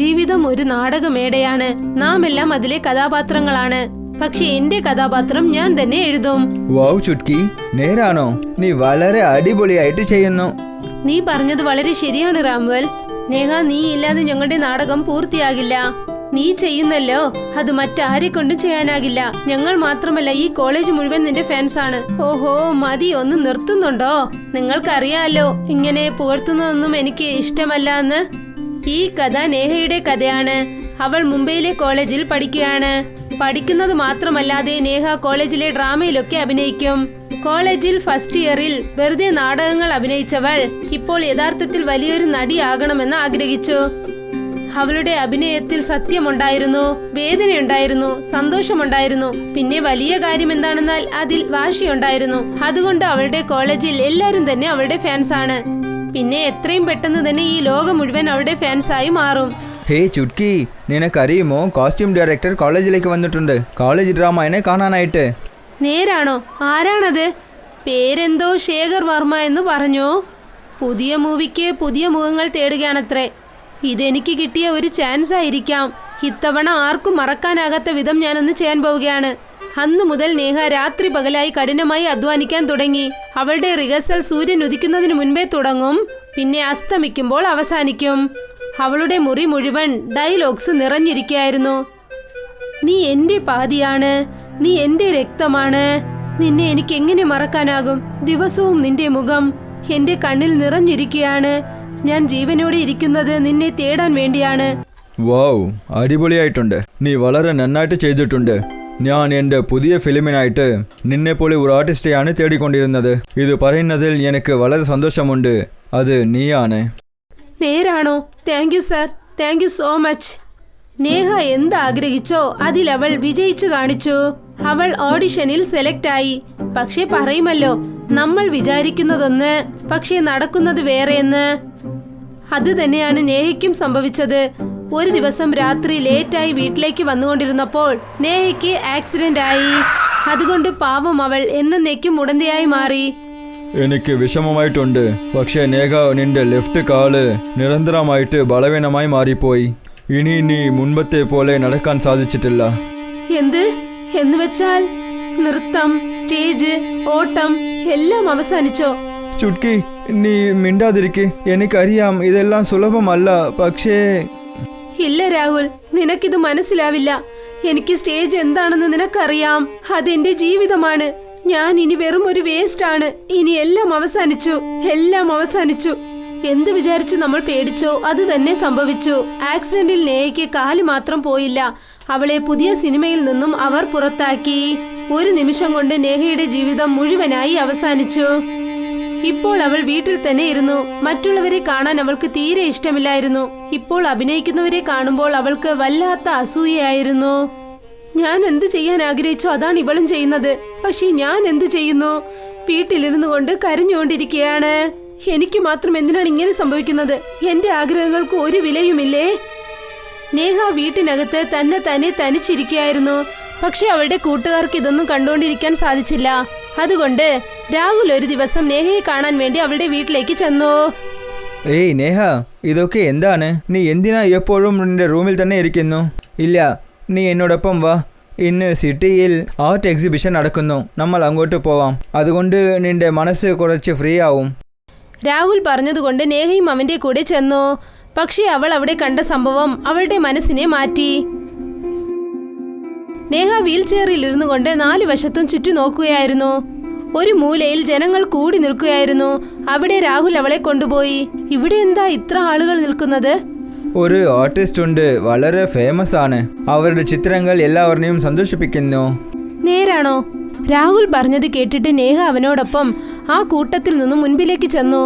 ജീവിതം ഒരു നാടകമേടയാണ്. നാം എല്ലാം അതിലെ കഥാപാത്രങ്ങളാണ്. പക്ഷെ എന്റെ കഥാപാത്രം ഞാൻ തന്നെ എഴുതും. വാവ് ചുട്കി നേരാണോ? നീ വളരെ അടിപൊളിയായിട്ട് ചെയ്യുന്നു. നീ പറഞ്ഞത് വളരെ ശരിയാണ് റാംവൽ. നേഹ നീ ഇല്ലാതെ ഞങ്ങളുടെ നാടകം പൂർത്തിയാകില്ല. നീ ചെയ്യുന്നല്ലോ അത് മറ്റാരെ കൊണ്ടും ചെയ്യാനാകില്ല. ഞങ്ങൾ മാത്രമല്ല ഈ കോളേജ് മുഴുവൻ നിന്റെ ഫാൻസ് ആണ് ഓഹോ മതി ഒന്ന് നിർത്തുന്നുണ്ടോ? നിങ്ങൾക്കറിയാലോ ഇങ്ങനെ പുകഴ്ത്തുന്നതൊന്നും എനിക്ക് ഇഷ്ടമല്ല എന്ന് ഈ കഥ നേഹയുടെ കഥയാണ്. അവൾ മുംബൈയിലെ കോളേജിൽ പഠിക്കുകയാണ്. പഠിക്കുന്നത് മാത്രമല്ലാതെ നേഹ കോളേജിലെ ഡ്രാമയിലൊക്കെ അഭിനയിക്കും. കോളേജിൽ ഫസ്റ്റ് ഇയറിൽ വെറുതെ നാടകങ്ങൾ അഭിനയിച്ചവൾ ഇപ്പോൾ യഥാർത്ഥത്തിൽ വലിയൊരു നടിയാകണമെന്ന് ആഗ്രഹിച്ചു. അവളുടെ അഭിനയത്തിൽ സത്യമുണ്ടായിരുന്നു വേദനയുണ്ടായിരുന്നു സന്തോഷമുണ്ടായിരുന്നു. പിന്നെ വലിയ കാര്യം എന്താണെന്നാൽ അതിൽ വാശിയുണ്ടായിരുന്നു. അതുകൊണ്ട് അവളുടെ കോളേജിൽ എല്ലാവരും തന്നെ അവളുടെ ഫാൻസാണ്. പിന്നെ എത്രയും പെട്ടെന്ന് തന്നെ ഈ ലോകം മുഴുവൻ അവരുടെ ഫാൻസായി മാറും. ഹേ ചുട്കി നിനക്കറിയുമോ? കോസ്റ്റ്യൂം ഡയറക്ടർ കോളേജിലേക്ക് വന്നിട്ടുണ്ട്. കോളേജ് ഡ്രാമയെ കാണാനായിട്ട്. നേരാണോ? ആരാണത്? പേരെന്തോ ശേഖർ വർമ്മ എന്ന് പറഞ്ഞു? പുതിയ മൂവിക്ക് പുതിയ മുഖങ്ങൾ തേടുകയാണത്രേ. ഇതെനിക്ക് കിട്ടിയ ഒരു ചാൻസ് ആയിരിക്കാം. ഇത്തവണ ആർക്കും മറക്കാനാകാത്ത വിധം ഞാനൊന്ന് ചെയ്യാൻ പോവുകയാണ്. അന്നു മുതൽ നേഹ രാത്രി പകലായി കഠിനമായി അധ്വാനിക്കാൻ തുടങ്ങി. അവളുടെ റിഹേഴ്സൽ സൂര്യൻ ഉദിക്കുന്നതിന് മുൻപേ തുടങ്ങും. പിന്നെ അസ്തമിക്കുമ്പോൾ അവസാനിക്കും. അവളുടെ മുറി മുഴുവൻ ഡയലോഗ്സ് നിറഞ്ഞിരിക്കുകയായിരുന്നു. നീ എന്റെ പാതിയാണ്. നീ എന്റെ രക്തമാണ്. നിന്നെ എനിക്ക് എങ്ങനെ മറക്കാനാകും? ദിവസവും നിന്റെ മുഖം എന്റെ കണ്ണിൽ നിറഞ്ഞിരിക്കുകയാണ്. ഞാൻ ജീവനോടെ ഇരിക്കുന്നത് നിന്നെ തേടാൻ വേണ്ടിയാണ്. വാവ് അടിപൊളിയായിട്ടുണ്ട്. നീ വളരെ നന്നായിട്ട് ചെയ്തിട്ടുണ്ട്. ഞാൻ എന്റെ പുതിയ ഫിലിമിനായിട്ട് നിന്നെപ്പോലെ ഒരു ആർട്ടിസ്റ്റെയാണ് തേടിക്കൊണ്ടിരുന്നത്. ഇത് പറയുന്നതിൽ എനിക്ക് വളരെ സന്തോഷമുണ്ട്. അത് നീയാണ്. നേരാണോ? Thank you sir thank you so much Neha എന്ത് ആഗ്രഹിച്ചോ അതിൽ അവൾ വിജയിച്ചു കാണിച്ചു. അവൾ ഓഡിഷനിൽ സെലക്ട് ആയി. പക്ഷെ പറയുമല്ലോ നമ്മൾ വിചാരിക്കുന്നതൊന്ന് പക്ഷേ നടക്കുന്നത് വേറെയെന്ന്. അത് തന്നെയാണ് നേഹയ്ക്കും സംഭവിച്ചത്. ഒരു ദിവസം രാത്രി ലേറ്റായി വീട്ടിലേക്ക് വന്നുകൊണ്ടിരുന്നപ്പോൾ നേഹയ്ക്ക് ആക്സിഡന്റ് ആയി. അതുകൊണ്ട് പാവം അവൾ എന്നേക്കും മുടന്തയായി മാറി. എനിക്ക് വിഷമമായിട്ടുണ്ട്. പക്ഷേ നേഹ നിന്റെ ലെഫ്റ്റ് കാൽ നിരന്തരമായിട്ട് ബലവീനമായി മാറിപ്പോയി. ഇനി നീ മുൻപത്തെ പോലെ നടക്കാൻ സാധിച്ചിട്ടില്ല. എന്ത്? എന്ന് വെച്ചാൽ നൃത്തം സ്റ്റേജ് ഓട്ടം എല്ലാം അവസാനിച്ചോ? ചുട്കി നീ മിണ്ടാതിരിക്കെ. എനിക്കറിയാം ഇതെല്ലാം സുലഭമല്ല. പക്ഷേ ഇല്ല രാഹുൽ. നിനക്കിത് മനസ്സിലാവില്ല. എനിക്ക് സ്റ്റേജ് എന്താണെന്ന് നിനക്കറിയാം. അതെന്റെ ജീവിതമാണ്. ഞാൻ ഇനി വെറും ഒരു വേസ്റ്റ് ആണ്. ഇനി എല്ലാം അവസാനിച്ചു. എല്ലാം അവസാനിച്ചു. എന്ത് വിചാരിച്ച് നമ്മൾ പേടിച്ചോ? അത് തന്നെ സംഭവിച്ചു. ആക്സിഡന്റിൽ നേയയ്ക്ക് കാൽ മാത്രം പോയില്ല. അവളെ പുതിയ സിനിമയിൽ നിന്നും അവർ പുറത്താക്കി. ഒരു നിമിഷം കൊണ്ട് നേഹയുടെ ജീവിതം മുഴുവനായി അവസാനിച്ചു. ഇപ്പോൾ അവൾ വീട്ടിൽ തന്നെ ഇരുന്നു. മറ്റുള്ളവരെ കാണാൻ അവൾക്ക് തീരെ ഇഷ്ടമില്ലായിരുന്നു. ഇപ്പോൾ അഭിനയിക്കുന്നവരെ കാണുമ്പോൾ അവൾക്ക് വല്ലാത്ത അസൂയയായിരുന്നു. ഞാൻ എന്ത് ചെയ്യാൻ ആഗ്രഹിച്ചോ അതാണ് ഇവളും ചെയ്യുന്നത്. പക്ഷേ ഞാൻ എന്ത് ചെയ്യുന്നു? വീട്ടിലിരുന്നു കൊണ്ട് കരഞ്ഞുകൊണ്ടിരിക്കുകയാണ്. എനിക്ക് മാത്രം എന്തിനാണ് ഇങ്ങനെ സംഭവിക്കുന്നത്? എന്റെ ആഗ്രഹങ്ങൾക്ക് ഒരു വിലയുമില്ലേ? നേഹ വീട്ടിനകത്ത് തന്നെ തന്നെ തനിച്ചിരിക്കുകയായിരുന്നു. പക്ഷെ അവളുടെ കൂട്ടുകാർക്ക് ഇതൊന്നും കണ്ടുകൊണ്ടിരിക്കാൻ സാധിച്ചില്ല. അതുകൊണ്ട് രാഹുൽ ഒരു ദിവസം നേഹയെ കാണാൻ വേണ്ടി അവളുടെ വീട്ടിലേക്ക് ചെന്നു. ഏയ് നേഹ ഇതൊക്കെ എന്താണ്? നീ എന്തിനാ എപ്പോഴും നിന്റെ റൂമിൽ തന്നെ ഇരിക്കുന്നു? ഇല്ല നീ എന്നോടൊപ്പം വാ. ഇന്ന് സിറ്റിയിൽ ആർട്ട് എക്സിബിഷൻ നടക്കുന്നു. നമ്മൾ അങ്ങോട്ട് പോവാം. അതുകൊണ്ട് നിന്റെ മനസ്സ് കുറച്ച് ഫ്രീ ആവും. രാഹുൽ പറഞ്ഞതുകൊണ്ട് നേഹയും അവന്റെ കൂടെ ചെന്നു. പക്ഷേ അവൾ അവിടെ കണ്ട സംഭവം അവളുടെ മനസ്സിനെ മാറ്റി. നേഹ വീൽ ചെയറിൽ ഇരുന്നു കൊണ്ട് നാലു വശത്തും ചുറ്റി നോക്കുകയായിരുന്നു. ഒരു മൂലയിൽ ജനങ്ങൾ കൂടി നിൽക്കുകയായിരുന്നു. അവിടെ രാഹുൽ അവളെ കൊണ്ടുപോയി. ഇവിടെ എന്താ ഇത്ര ആളുകൾ നിൽക്കുന്നത്? ഒരു ആർട്ടിസ്റ്റ് ഉണ്ട്. വളരെ ഫേമസ് ആണ്. അവരുടെ ചിത്രങ്ങൾ എല്ലാവരെയും സന്തോഷിപ്പിക്കുന്നു. നേരാണോ? രാഹുൽ പറഞ്ഞത് കേട്ടിട്ട് നേഹ അവനോടൊപ്പം ആ കൂട്ടത്തിൽ നിന്നും മുൻപിലേക്ക് ചെന്നു.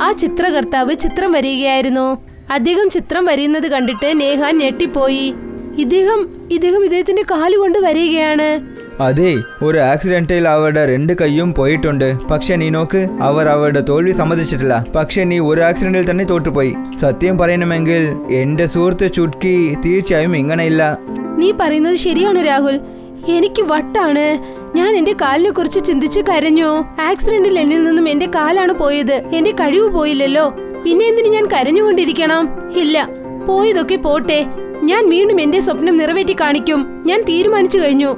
ആ ചിത്രകർത്താവ് ചിത്രം വരികയായിരുന്നു അദ്ദേഹം ചിത്രം വരിയുന്നത് കണ്ടിട്ട് നേഹ ഞെട്ടിപ്പോയി. ഇദ്ദേഹം ഇദ്ദേഹം ഇദ്ദേഹത്തിന്റെ കാലുകൊണ്ട് വരികയാണ്. അതെ ഒരു ആക്സിഡന്റിൽ അവരുടെ രണ്ട് കൈയും പോയിട്ടുണ്ട്. പക്ഷെ നീ നോക്ക് അവർ അവരുടെ തോൽവി സമ്മതിച്ചിട്ടില്ല. പക്ഷെ നീ ഒരു ആക്സിഡന്റിൽ തന്നെ തോറ്റുപോയി. സത്യം പറയണമെങ്കിൽ എന്റെ സുഹൃത്ത് ചുട്കി തീർച്ചയായും ഇങ്ങനെയില്ല നീ പറയുന്നത് ശരിയാണ് രാഹുൽ. എനിക്ക് വട്ടാണ്. ഞാൻ എന്റെ കാലിനെ കുറിച്ച് ചിന്തിച്ച് കരഞ്ഞു. ആക്സിഡന്റിൽ എന്നിൽ നിന്നും എന്റെ കാലാണ് പോയത്. എന്റെ കഴിവ് പോയില്ലല്ലോ. പിന്നെ എന്തിനു ഞാൻ കരഞ്ഞുകൊണ്ടിരിക്കണം? ഇല്ല പോയതൊക്കെ പോട്ടെ. ഞാൻ വീണ്ടും എന്റെ സ്വപ്നം നിറവേറ്റി കാണിക്കും. ഞാൻ തീരുമാനിച്ചു കഴിഞ്ഞു.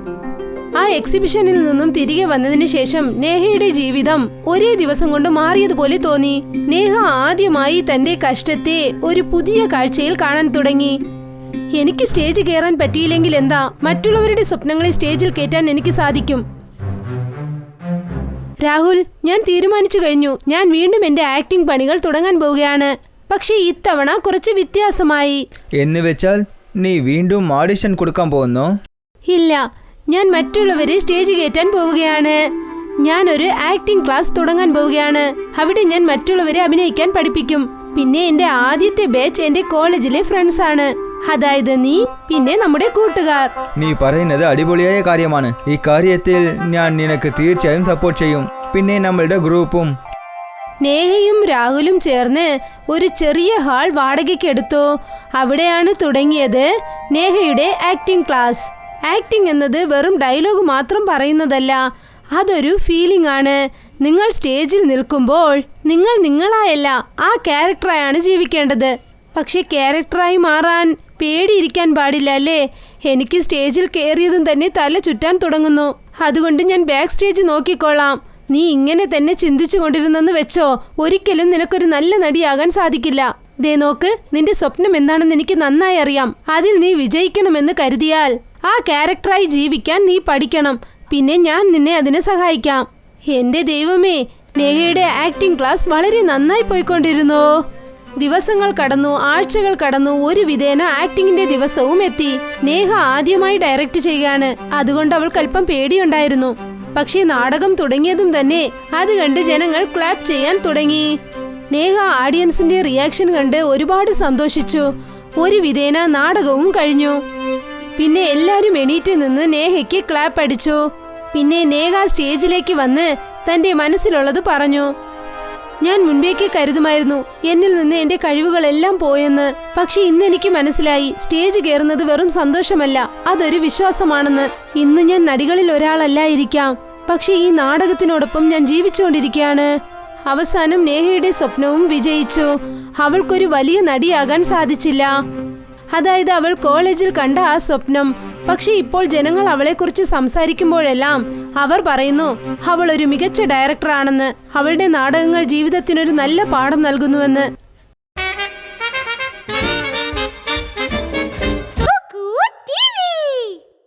ആ എക്സിബിഷനിൽ നിന്നും തിരികെ വന്നതിന് ശേഷം നേഹയുടെ ജീവിതം ഒരേ ദിവസം കൊണ്ട് മാറിയതുപോലെ തോന്നി. നേഹ ആദ്യമായി തന്റെ കഷ്ടത്തെ ഒരു പുതിയ കാഴ്ചയിൽ കാണാൻ തുടങ്ങി. എനിക്ക് സ്റ്റേജ് കയറാൻ പറ്റിയില്ലെങ്കിൽ എന്താ? മറ്റുള്ളവരുടെ സ്വപ്നങ്ങളെ സ്റ്റേജിൽ കയറ്റാൻ എനിക്ക് സാധിക്കും. രാഹുൽ ഞാൻ തീരുമാനിച്ചു കഴിഞ്ഞു. ഞാൻ വീണ്ടും എന്റെ ആക്ടിംഗ് പണികൾ തുടങ്ങാൻ പോവുകയാണ്. പക്ഷേ ഇത്തവണ കുറച്ച് വ്യത്യാസമായി. എന്ന് വെച്ചാൽ നീ വീണ്ടും ഓഡിഷൻ കൊടുക്കാൻ പോകുന്നു? ഇല്ല ഞാൻ മറ്റുള്ളവരെ സ്റ്റേജ് കയറ്റാൻ പോവുകയാണ്. ഞാൻ ഒരു ആക്ടിംഗ് ക്ലാസ് തുടങ്ങാൻ പോവുകയാണ്. അവിടെ ഞാൻ മറ്റുള്ളവരെ അഭിനയിക്കാൻ പഠിപ്പിക്കും. പിന്നെ എന്റെ ആദ്യത്തെ ബാച്ച് എന്റെ കോളേജിലെ ഫ്രണ്ട്സ് ആണ്. അതായത് നീ പിന്നെ നമ്മുടെ കൂട്ടുകാർ. നീ പറയുന്നത് അടിപൊളിയായ കാര്യമാണ്. ഈ കാര്യത്തിൽ ഞാൻ നിനക്ക് തീർച്ചയായും സപ്പോർട്ട് ചെയ്യും. പിന്നെ നമ്മളുടെ ഗ്രൂപ്പും നേഹയും രാഹുലും ചേർന്ന് ഒരു ചെറിയ ഹാൾ വാടകയ്ക്ക് എടുത്തു അവിടെയാണ് തുടങ്ങിയത് നേഹയുടെ ആക്ടിംഗ് ക്ലാസ്. ആക്ടിംഗ് എന്നത് വെറും ഡയലോഗ് മാത്രം പറയുന്നതല്ല അതൊരു ഫീലിംഗ് ആണ്. നിങ്ങൾ സ്റ്റേജിൽ നിൽക്കുമ്പോൾ നിങ്ങൾ നിങ്ങളായല്ല ആ ക്യാരക്ടറായാണ് ജീവിക്കേണ്ടത്. പക്ഷെ ക്യാരക്ടറായി മാറാൻ പേടിയിരിക്കാൻ പാടില്ല അല്ലേ? എനിക്ക് സ്റ്റേജിൽ കയറിയതും തന്നെ തല ചുറ്റാൻ തുടങ്ങുന്നു. അതുകൊണ്ട് ഞാൻ ബാക്ക് സ്റ്റേജ് നോക്കിക്കോളാം നീ ഇങ്ങനെ തന്നെ ചിന്തിച്ചു കൊണ്ടിരുന്നെന്ന് വെച്ചോ. ഒരിക്കലും നിനക്കൊരു നല്ല നടിയാകാൻ സാധിക്കില്ല. ദേ നോക്ക് നിന്റെ സ്വപ്നം എന്താണെന്ന് എനിക്ക് നന്നായി അറിയാം. അതിൽ നീ വിജയിക്കണമെന്ന് കരുതിയാൽ. ആ ക്യാരക്ടറായി ജീവിക്കാൻ നീ പഠിക്കണം. പിന്നെ ഞാൻ നിന്നെ അതിനെ സഹായിക്കാം. എന്റെ ദൈവമേ നേഹയുടെ ആക്ടിംഗ് ക്ലാസ് വളരെ നന്നായി പോയിക്കൊണ്ടിരുന്നു. ദിവസങ്ങൾ കടന്നു ആഴ്ചകൾ കടന്നു ഒരു വിധേന ആക്ടിങ്ങിന്റെ ദിവസവും എത്തി. നേഹ ആദ്യമായി ഡയറക്റ്റ് ചെയ്യുകയാണ്. അതുകൊണ്ട് അവൾക്ക് അല്പം പേടിയുണ്ടായിരുന്നു. പക്ഷേ നാടകം തുടങ്ങിയതും തന്നെ അത് കണ്ട് ജനങ്ങൾ ക്ലാപ്പ് ചെയ്യാൻ തുടങ്ങി. നേഹ ആഡിയൻസിന്റെ റിയാക്ഷൻ കണ്ട് ഒരുപാട് സന്തോഷിച്ചു. ഒരു വിധേന നാടകവും കഴിഞ്ഞു. പിന്നെ എല്ലാരും എണീറ്റ് നിന്ന് നേഹയ്ക്ക് ക്ലാപ്പ് അടിച്ചു. പിന്നെ നേഹ സ്റ്റേജിലേക്ക് വന്ന് തന്റെ മനസ്സിലുള്ളത് പറഞ്ഞു. ഞാൻ മുൻപേക്ക് കരുതുമായിരുന്നു എന്നിൽ നിന്ന് എന്റെ കഴിവുകളെല്ലാം പോയെന്ന്. പക്ഷെ ഇന്ന് എനിക്ക് മനസ്സിലായി സ്റ്റേജ് കയറുന്നത് വെറും സന്തോഷമല്ല അതൊരു വിശ്വാസമാണെന്ന്. ഇന്ന് ഞാൻ നടികളിൽ ഒരാളല്ലായിരിക്കാം. പക്ഷെ ഈ നാടകത്തിനോടൊപ്പം ഞാൻ ജീവിച്ചുകൊണ്ടിരിക്കുകയാണ്. അവസാനം നേഹയുടെ സ്വപ്നവും വിജയിച്ചു. അവൾക്കൊരു വലിയ നടിയാകാൻ സാധിച്ചില്ല. അതായത് അവൾ കോളേജിൽ കണ്ട ആ സ്വപ്നം. പക്ഷെ ഇപ്പോൾ ജനങ്ങൾ അവളെക്കുറിച്ച് സംസാരിക്കുമ്പോഴെല്ലാം അവർ പറയുന്നു അവൾ ഒരു മികച്ച ഡയറക്ടറാണെന്ന് അവളുടെ നാടകങ്ങൾ ജീവിതത്തിനൊരു നല്ല പാഠം നൽകുന്നുവെന്ന്